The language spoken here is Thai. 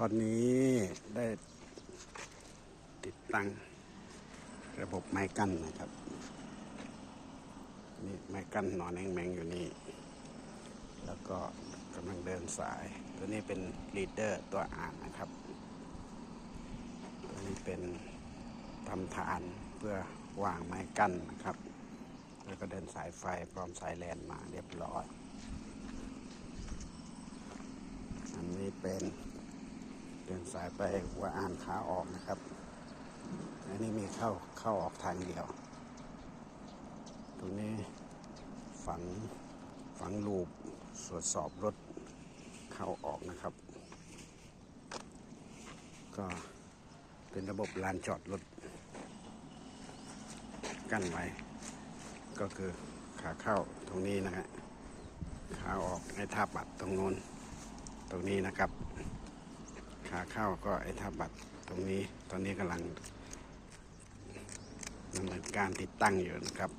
ตอนนี้ได้ติดตั้งระบบไม้กั้นนะครับ นี่ไม้กั้นนอนแองแมงอยู่นี่ แล้วก็กำลังเดินสาย ตัวนี้เป็นลีดเดอร์ตัวอ่านนะครับ ตัวนี้เป็นทำฐานเพื่อวางไม้กั้นนะครับ แล้วก็เดินสายไฟพร้อมสายแลนมาเรียบร้อย อันนี้เป็น เดินสายไปหัวอ่านขาออกนะครับ อันนี้มีเข้าเข้าออกทางเดียว ตรงนี้ฝังฝังลูปตรวจสอบรถเข้าออกนะครับ ก็เป็นระบบลานจอดรถกั้นไว้ ก็คือขาเข้าตรงนี้นะฮะขาออกให้ท่าบัตรตรงนู้นตรงนี้นะครับ ขาเข้าก็ไอ้ท่าบัตรตรงนี้ตอนนี้กำลังดำเนินการติดตั้งอยู่นะครับ